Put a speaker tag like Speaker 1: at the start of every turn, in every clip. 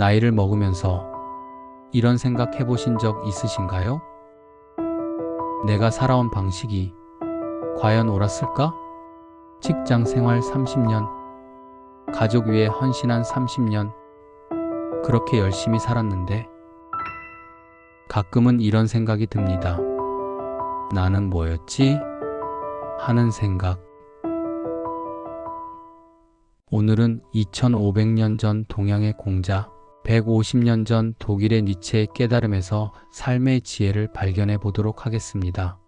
Speaker 1: 나이를 먹으면서 이런 생각 해보신 적 있으신가요? 내가 살아온 방식이 과연 옳았을까? 직장 생활 30년, 가족 위해 헌신한 30년, 그렇게 열심히 살았는데, 가끔은 이런 생각이 듭니다. 나는 뭐였지? 하는 생각. 오늘은 2500년 전 동양의 공자, 150년 전 독일의 니체의 깨달음에서 삶의 지혜를 발견해 보도록 하겠습니다.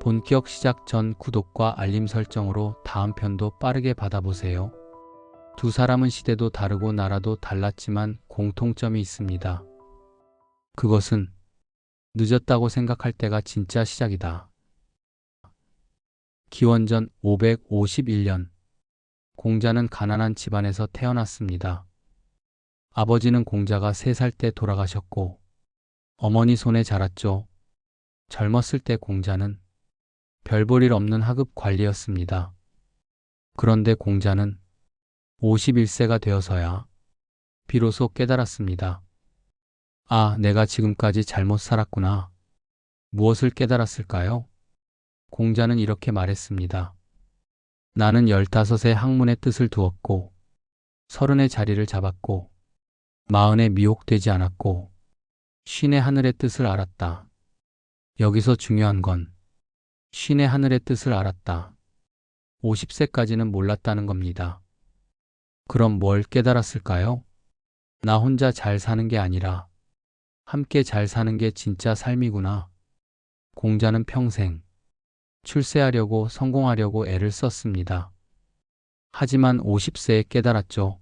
Speaker 1: 본격 시작 전 구독과 알림 설정으로 다음 편도 빠르게 받아보세요. 두 사람은 시대도 다르고 나라도 달랐지만 공통점이 있습니다. 그것은 늦었다고 생각할 때가 진짜 시작이다. 기원전 551년 공자는 가난한 집안에서 태어났습니다. 아버지는 공자가 3살 때 돌아가셨고 어머니 손에 자랐죠. 젊었을 때 공자는 별볼일 없는 하급 관리였습니다. 그런데 공자는 51세가 되어서야 비로소 깨달았습니다. 아, 내가 지금까지 잘못 살았구나. 무엇을 깨달았을까요? 공자는 이렇게 말했습니다. 나는 15의 학문의 뜻을 두었고, 서른의 자리를 잡았고, 마흔에 미혹되지 않았고, 쉰의 하늘의 뜻을 알았다. 여기서 중요한 건 쉰의 하늘의 뜻을 알았다. 50세까지는 몰랐다는 겁니다. 그럼 뭘 깨달았을까요? 나 혼자 잘 사는 게 아니라 함께 잘 사는 게 진짜 삶이구나. 공자는 평생 출세하려고 성공하려고 애를 썼습니다. 하지만 50세에 깨달았죠.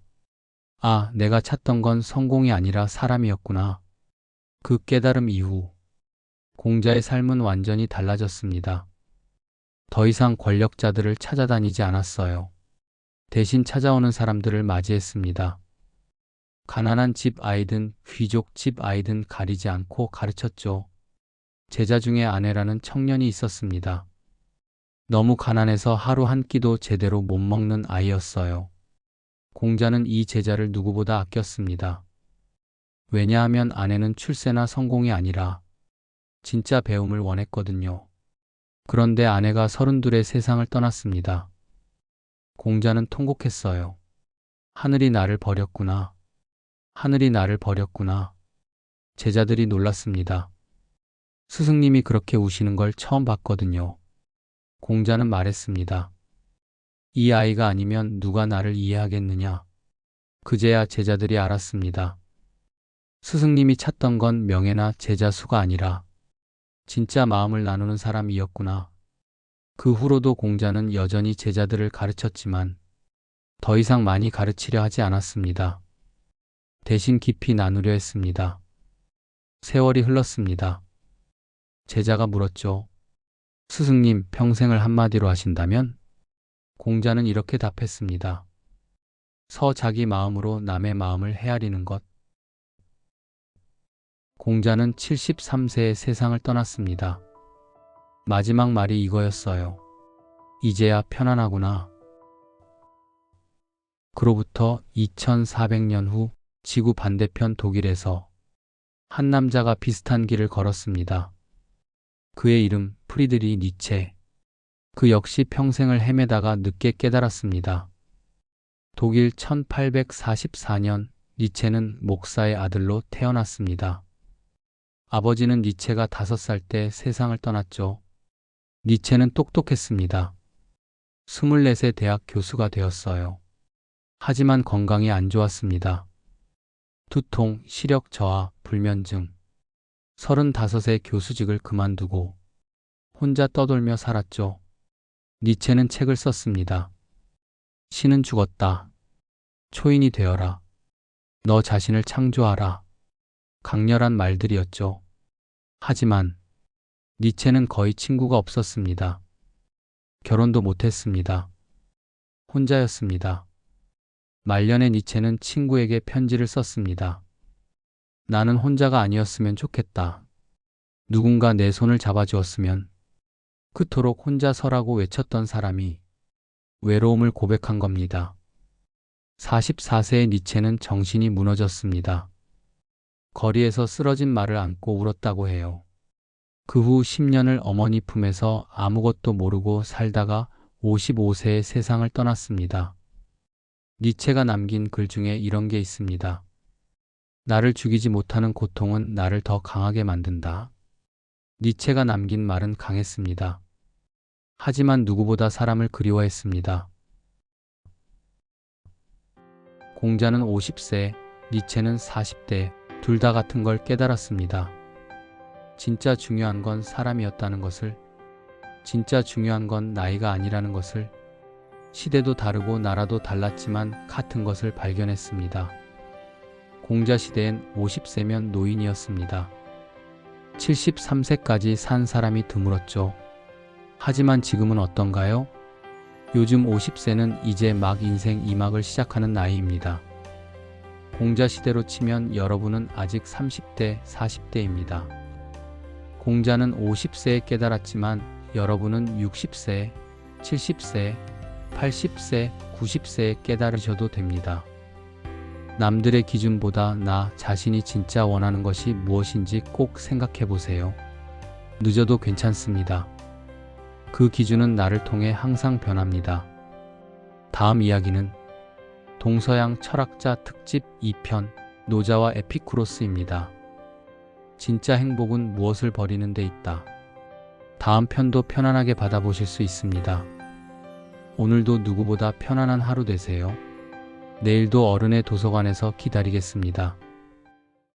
Speaker 1: 아, 내가 찾던 건 성공이 아니라 사람이었구나. 그 깨달음 이후 공자의 삶은 완전히 달라졌습니다. 더 이상 권력자들을 찾아다니지 않았어요. 대신 찾아오는 사람들을 맞이했습니다. 가난한 집 아이든 귀족 집 아이든 가리지 않고 가르쳤죠. 제자 중에 아내라는 청년이 있었습니다. 너무 가난해서 하루 한 끼도 제대로 못 먹는 아이였어요. 공자는 이 제자를 누구보다 아꼈습니다. 왜냐하면 아내는 출세나 성공이 아니라 진짜 배움을 원했거든요. 그런데 아내가 서른둘에 세상을 떠났습니다. 공자는 통곡했어요. 하늘이 나를 버렸구나. 하늘이 나를 버렸구나. 제자들이 놀랐습니다. 스승님이 그렇게 우시는 걸 처음 봤거든요. 공자는 말했습니다. 이 아이가 아니면 누가 나를 이해하겠느냐. 그제야 제자들이 알았습니다. 스승님이 찾던 건 명예나 제자 수가 아니라 진짜 마음을 나누는 사람이었구나. 그 후로도 공자는 여전히 제자들을 가르쳤지만 더 이상 많이 가르치려 하지 않았습니다. 대신 깊이 나누려 했습니다. 세월이 흘렀습니다. 제자가 물었죠. 스승님 평생을 한마디로 하신다면? 공자는 이렇게 답했습니다. 서 자기 마음으로 남의 마음을 헤아리는 것. 공자는 73세에 세상을 떠났습니다. 마지막 말이 이거였어요. 이제야 편안하구나. 그로부터 2400년 후 지구 반대편 독일에서 한 남자가 비슷한 길을 걸었습니다. 그의 이름 프리드리 니체. 그 역시 평생을 헤매다가 늦게 깨달았습니다. 독일 1844년 니체는 목사의 아들로 태어났습니다. 아버지는 니체가 다섯 살때 세상을 떠났죠. 니체는 똑똑했습니다. 24세 대학 교수가 되었어요. 하지만 건강이 안 좋았습니다. 두통, 시력 저하, 불면증. 35세 교수직을 그만두고 혼자 떠돌며 살았죠. 니체는 책을 썼습니다. 신은 죽었다. 초인이 되어라. 너 자신을 창조하라. 강렬한 말들이었죠. 하지만 니체는 거의 친구가 없었습니다. 결혼도 못했습니다. 혼자였습니다. 말년에 니체는 친구에게 편지를 썼습니다. 나는 혼자가 아니었으면 좋겠다. 누군가 내 손을 잡아주었으면 그토록 혼자 서라고 외쳤던 사람이 외로움을 고백한 겁니다. 44세의 니체는 정신이 무너졌습니다. 거리에서 쓰러진 말을 안고 울었다고 해요. 그 후 10년을 어머니 품에서 아무것도 모르고 살다가 55세에 세상을 떠났습니다. 니체가 남긴 글 중에 이런 게 있습니다. 나를 죽이지 못하는 고통은 나를 더 강하게 만든다. 니체가 남긴 말은 강했습니다. 하지만 누구보다 사람을 그리워했습니다. 공자는 50세, 니체는 40대, 둘 다 같은 걸 깨달았습니다. 진짜 중요한 건 사람이었다는 것을, 진짜 중요한 건 나이가 아니라는 것을, 시대도 다르고 나라도 달랐지만 같은 것을 발견했습니다. 공자 시대엔 50세면 노인이었습니다. 73세까지 산 사람이 드물었죠. 하지만 지금은 어떤가요? 요즘 50세는 이제 막 인생 2막을 시작하는 나이입니다. 공자 시대로 치면 여러분은 아직 30대, 40대입니다. 공자는 50세에 깨달았지만 여러분은 60세, 70세, 80세, 90세에 깨달으셔도 됩니다. 남들의 기준보다 나 자신이 진짜 원하는 것이 무엇인지 꼭 생각해 보세요. 늦어도 괜찮습니다. 그 기준은 나를 통해 항상 변합니다. 다음 이야기는 동서양 철학자 특집 2편 노자와 에피쿠로스입니다. 진짜 행복은 무엇을 버리는 데 있다. 다음 편도 편안하게 받아보실 수 있습니다. 오늘도 누구보다 편안한 하루 되세요. 내일도 어른의 도서관에서 기다리겠습니다.